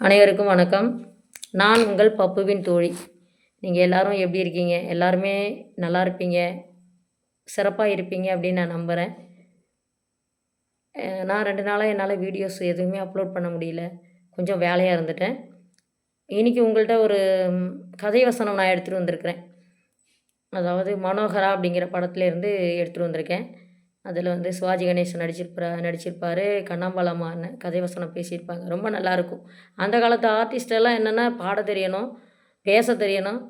அனைவருக்கும் வணக்கம். நான் உங்கள் பப்புவின் தோழி. நீங்கள் எல்லோரும் எப்படி இருக்கீங்க? எல்லாருமே நல்லா இருப்பீங்க? சிறப்பாக இருப்பீங்க அப்படின்னு நான் நம்புகிறேன் நான் ரெண்டு நாளாக என்னால் வீடியோஸ் எதுவுமே அப்லோட் பண்ண முடியல. கொஞ்சம் வேலையாக இருந்துட்டேன். இன்றைக்கி உங்கள்கிட்ட ஒரு கதை வசனம் நான் எடுத்துகிட்டு வந்திருக்கிறேன். அதாவது மனோகரா அப்படிங்கிற படத்துலேருந்து எடுத்துகிட்டு வந்திருக்கேன். அதில் வந்து சிவாஜி கணேசன் நடிச்சிருப்பா நடிச்சிருப்பார். கண்ணாம்பாலம்மா அண்ணன் கதை வசனம் பேசியிருப்பாங்க. ரொம்ப நல்லாயிருக்கும் அந்த காலத்து ஆர்டிஸ்டெல்லாம் என்னென்னா பாட தெரியணும் பேச தெரியணும்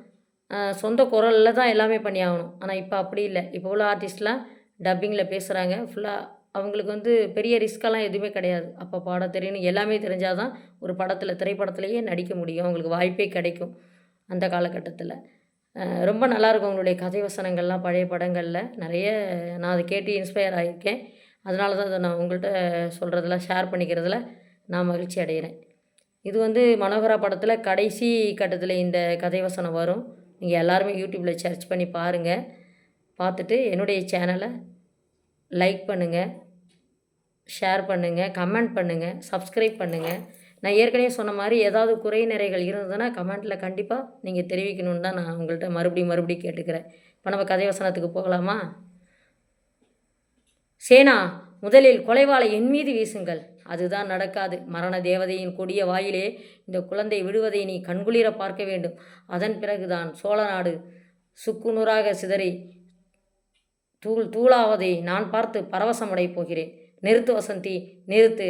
சொந்த குரலில் தான் எல்லாமே பண்ணி ஆகணும். ஆனால் இப்போ அப்படி இல்லை. இப்போ உள்ள ஆர்டிஸ்ட்லாம் டப்பிங்கில் பேசுகிறாங்க ஃபுல்லாக அவங்களுக்கு வந்து பெரிய ரிஸ்க்கெல்லாம் எதுவுமே கிடையாது. அப்போ பாட தெரியணும். எல்லாமே தெரிஞ்சால் தான் ஒரு படத்தில் திரைப்படத்திலேயே நடிக்க முடியும். அவங்களுக்கு வாய்ப்பே கிடைக்கும் அந்த காலகட்டத்தில். ரொம்ப நல்லாயிருக்கும் உங்களுடைய கதை வசனங்கள்லாம் பழைய படங்களில். நிறைய நான் அதை கேட்டு இன்ஸ்பயர் ஆகியிருக்கேன். அதனால தான் அதை நான் உங்கள்கிட்ட சொல்கிறதுல ஷேர் பண்ணிக்கிறதுல நான் மகிழ்ச்சி அடைகிறேன். இது வந்து மனோகரா படத்தில் கடைசி கட்டத்தில் இந்த கதை வசனம் வரும். நீங்கள் எல்லாருமே யூடியூப்பில் சர்ச் பண்ணி பாருங்கள் பார்த்துட்டு என்னுடைய சேனலை லைக் பண்ணுங்கள் ஷேர் பண்ணுங்கள் கமெண்ட் பண்ணுங்கள் சப்ஸ்கிரைப் பண்ணுங்கள் நான் ஏற்கனவே சொன்ன மாதிரி ஏதாவது குறை நிறைகள் இருந்ததுன்னா கமெண்ட்டில் கண்டிப்பாக நீங்கள் தெரிவிக்கணும்னு தான் நான் உங்கள்கிட்ட மறுபடியும் மறுபடியும் கேட்டுக்கிறேன். இப்போ நம்ம கதை வசனத்துக்கு போகலாமா? சேனா முதலில் கொலைவாளை என் மீது வீசுங்கள். அதுதான் நடக்காது. மரண தேவதையின் கொடிய வாயிலே இந்த குழந்தை விடுவதை நீ கண்குளிர பார்க்க வேண்டும். அதன் பிறகுதான் சோழ நாடு சுக்குநூறாக சிதறி தூள் தூளாவதை நான் பார்த்து பரவசமடை போகிறேன். நிறுத்து வசந்தி நிறுத்து.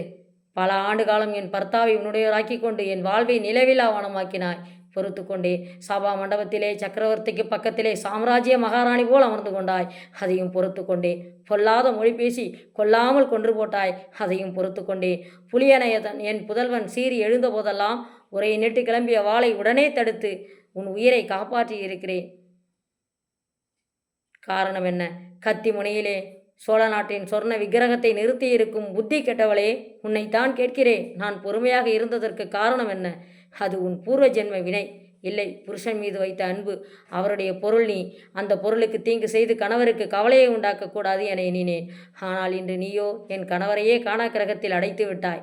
பல ஆண்டு காலம் என் பர்த்தாவை உன்னுடையராக்கி கொண்டு என் வாழ்வை நிலவிலா வனமாக்கினாய் பொறுத்து கொண்டே சபா மண்டபத்திலே சக்கரவர்த்திக்கு பக்கத்திலே சாம்ராஜ்ய மகாராணி போல் அமர்ந்து கொண்டாய். அதையும் பொறுத்து கொண்டே பொல்லாத மொழி பேசி கொல்லாமல் கொன்று போட்டாய். அதையும் பொறுத்து கொண்டே புலியனையதன் என் புதல்வன் சீறி எழுந்த போதெல்லாம் உரை நெட்டு கிளம்பிய வாளை உடனே தடுத்து உன் உயிரை காப்பாற்றி இருக்கிறேன் காரணம் என்ன? கத்தி முனையிலே சோழ நாட்டின் சொர்ண விக்கிரகத்தை நிறுத்தி இருக்கும் புத்தி கெட்டவளே உன்னைத்தான் கேட்கிறேன். நான் பொறுமையாக இருந்ததற்கு காரணம் என்ன? அது உன் பூர்வ ஜென்ம வினை. இல்லை புருஷன் மீது வைத்த அன்பு. அவருடைய பொருள் நீ. அந்த பொருளுக்கு தீங்கு செய்து கணவருக்கு கவலையை உண்டாக்கக்கூடாது என எண்ணினேன். ஆனால் இன்று நீயோ என் கணவரையே காணா கிரகத்தில் அடைத்து விட்டாய்.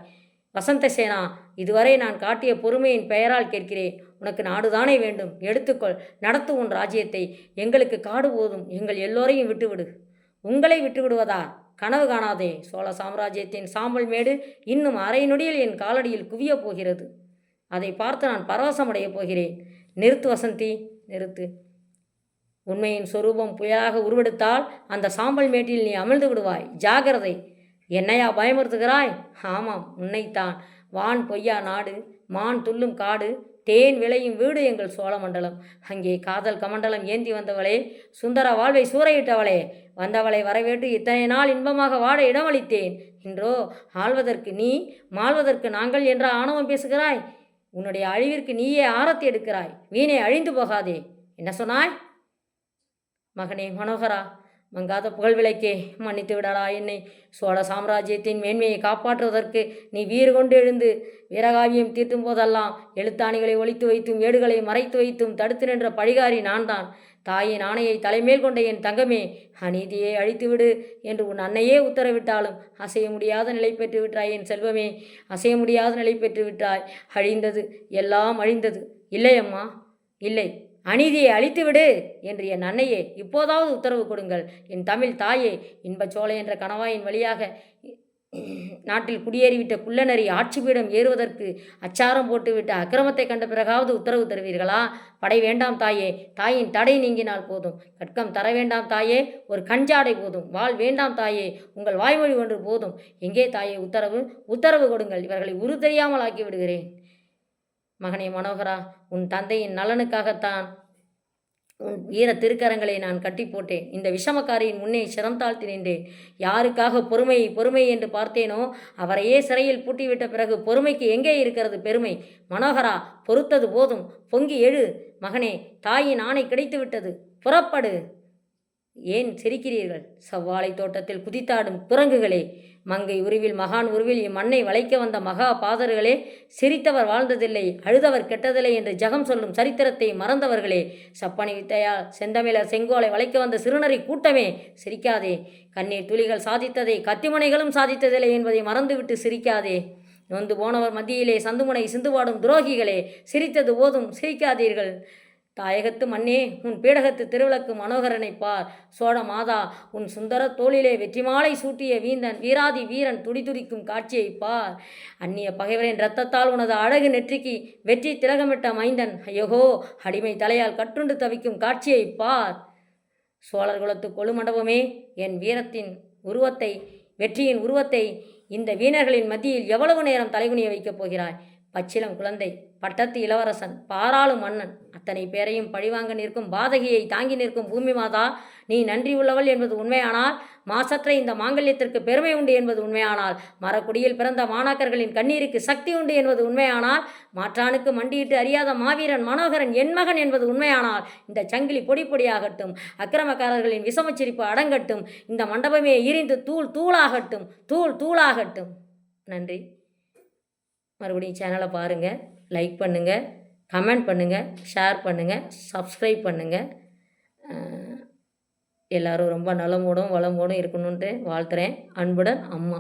வசந்த சேனா இதுவரை நான் காட்டிய பொறுமையின் பெயரால் கேட்கிறேன். உனக்கு நாடுதானே வேண்டும்? எடுத்துக்கொள். நடத்து உன் ராஜ்யத்தை. எங்களுக்கு காடு போதும். எங்கள் எல்லோரையும் விட்டுவிடு. உங்களை விட்டுவிடுவதா? கனவு காணாதே. சோழ சாம்ராஜ்யத்தின் சாம்பல் மேடு இன்னும் அரை நொடியில் என் காலடியில் குவியப் போகிறது. அதை பார்த்து நான் பரவசமடையப் போகிறேன். நிறுத்து வசந்தி நிறுத்து. உண்மையின் சொரூபம் புயலாக உருவெடுத்தால் அந்த சாம்பல் மேட்டில் நீ அமிழ்ந்து விடுவாய். ஜாகிரதை என்னையா பயமுறுத்துகிறாய்? ஆமாம் உன்னைத்தான். வான் பொய்யா நாடு மான் துள்ளும் காடு தேன் விளையும் வீடு எங்கள் சோழமண்டலம் அங்கே காதல் கமண்டலம் ஏந்தி வந்தவளே சுந்தர வாழ்வை சூறையிட்டவளே வந்தவளை வரவேற்று இத்தனை நாள் இன்பமாக வாட இடமளித்தேன். என்றோ ஆழ்வதற்கு நீ மாழ்வதற்கு நாங்கள் என்ற ஆணவம் பேசுகிறாய். உன்னுடைய அழிவிற்கு நீயே ஆரத்தி எடுக்கிறாய். வீணே அழிந்து போகாதே. என்ன சொன்னாய்? மகனே மனோகரா மங்காத புகழ் விளக்கே மன்னித்து விடடா என்னை. சோழ சாம்ராஜ்யத்தின் மேன்மையை காப்பாற்றுவதற்கு நீ வீறு கொண்டு எழுந்து வீரகாவியம் தீர்த்தும் போதெல்லாம் எழுத்தாணிகளை ஒழித்து வைத்தும் ஏடுகளை மறைத்து வைத்தும் தடுத்து நின்ற பழிகாரி நான் தான் தாயின் ஆணையை தலைமேல் கொண்ட என் தங்கமே அநீதியை அழித்துவிடு என்று உன் அன்னையே உத்தரவிட்டாலும் அசைய முடியாத நிலை பெற்று விட்டாய் என் செல்வமே. அசைய முடியாத நிலை பெற்று விட்டாய் அழிந்தது எல்லாம் அழிந்தது. இல்லையம்மா இல்லை. அநீதியை அழித்துவிடு என்று என் அன்னையே இப்போதாவது உத்தரவு கொடுங்கள். என் தமிழ் தாயே இன்பச்சோலை என்ற கணவாயின் வழியாக நாட்டில் குடியேறிவிட்ட குள்ளநரி ஆட்சி பீடம் ஏறுவதற்கு அச்சாரம் போட்டுவிட்ட அக்கிரமத்தை கண்ட பிறகாவது உத்தரவு தருவீர்களா? படை வேண்டாம் தாயே தாயின் தடை நீங்கினால் போதும். கட்கம் தர வேண்டாம் தாயே ஒரு கஞ்சாடை போதும். வாள் வேண்டாம் தாயே உங்கள் வாய்மொழி ஒன்று போதும். எங்கே தாயே உத்தரவு? உத்தரவு கொடுங்கள். இவர்களை உரு தெரியாமல் ஆக்கி விடுகிறேன். மகனே மனோகரா உன் தந்தையின் நலனுக்காகத்தான் உன் வீர திருக்கரங்களை நான் கட்டி போட்டேன். இந்த விஷமக்காரியின் முன்னே சிரம் தாழ்த்தி நின்றேன். யாருக்காக பொறுமை பொறுமை என்று பார்த்தேனோ அவரையே சிறையில் பூட்டிவிட்ட பிறகு பொறுமைக்கு எங்கே இருக்கிறது பெருமை? மனோகரா பொறுத்தது போதும். பொங்கி எழு. மகனே தாயின் ஆணை கிடைத்து விட்டது புறப்படு. ஏன் சிரிக்கிறீர்கள்? செவ்வாழை தோட்டத்தில் குதித்தாடும் குரங்குகளே மங்கை உருவில் மகான் உருவில் இம்மண்ணை வளைக்க வந்த மகா பாதர்களே சிரித்தவர் வாழ்ந்ததில்லை அழுதவர் கெட்டதில்லை என்று ஜகம் சொல்லும் சரித்திரத்தை மறந்தவர்களே. சப்பனி வித்தையால் செந்தமிழர் செங்கோலை வளைக்க வந்த சிறுநரி கூட்டமே சிரிக்காதே. கண்ணீர் துளிகள் சாதித்ததை கத்திமுனைகளும் சாதித்ததில்லை என்பதை மறந்துவிட்டு சிரிக்காதே. நொந்து போனவர் மத்தியிலே சந்துமுனை சிந்துபாடும் துரோகிகளே சிரித்தது போதும் சிரிக்காதீர்கள். தாயகத்து மண்ணே உன் பீடகத்து திருவிளக்கு மனோகரனை பார். சோழ மாதா உன் சுந்தர தோளிலே வெற்றி மாலை சூட்டிய வீந்தன் வீராதி வீரன் துடிதுடிக்கும் காட்சியை பார். அந்நிய பகைவரின் இரத்தத்தால் உனது அழகு நெற்றிக்கு வெற்றி திலகமிட்ட மைந்தன். ஐயகோ அடிமை தலையால் கற்றுண்டு தவிக்கும் காட்சியை பார். சோழர் குலத்து கொழுமண்டபமே என் வீரத்தின் உருவத்தை வெற்றியின் உருவத்தை இந்த வீணர்களின் மத்தியில் எவ்வளவு நேரம் தலைகுனிய வைக்கப் போகிறாய்? பச்சிலம் குழந்தை பட்டத்து இளவரசன் பாராளு மன்னன் அத்தனை பேரையும் பழிவாங்க நிற்கும் பாதகியை தாங்கி நிற்கும் பூமி மாதா நீ நன்றி உள்ளவள் என்பது உண்மையானால் மாசற்ற இந்த மாங்கல்யத்திற்கு பெருமை உண்டு என்பது உண்மையானால் மரக்குடியில் பிறந்த மாணாக்கர்களின் கண்ணீருக்கு சக்தி உண்டு என்பது உண்மையானால் மாற்றானுக்கு மண்டியிட்டு அறியாத மாவீரன் மனோகரன் என் மகன் என்பது உண்மையானால் இந்த சங்கிலி பொடி பொடியாகட்டும் அக்கிரமக்காரர்களின் விஷமச்சிரிப்பு அடங்கட்டும் இந்த மண்டபமே எரிந்து தூள் தூளாகட்டும் தூள் தூளாகட்டும். நன்றி. மறுபடியும் சேனலை பாருங்கள் லைக் பண்ணுங்கள் கமெண்ட் பண்ணுங்கள் ஷேர் பண்ணுங்கள் சப்ஸ்கிரைப் பண்ணுங்கள் எல்லோரும் ரொம்ப நலமோடும் வளமோடும் இருக்கணுன்ட்டு வாழ்த்துறேன். அன்புடன் அம்மா.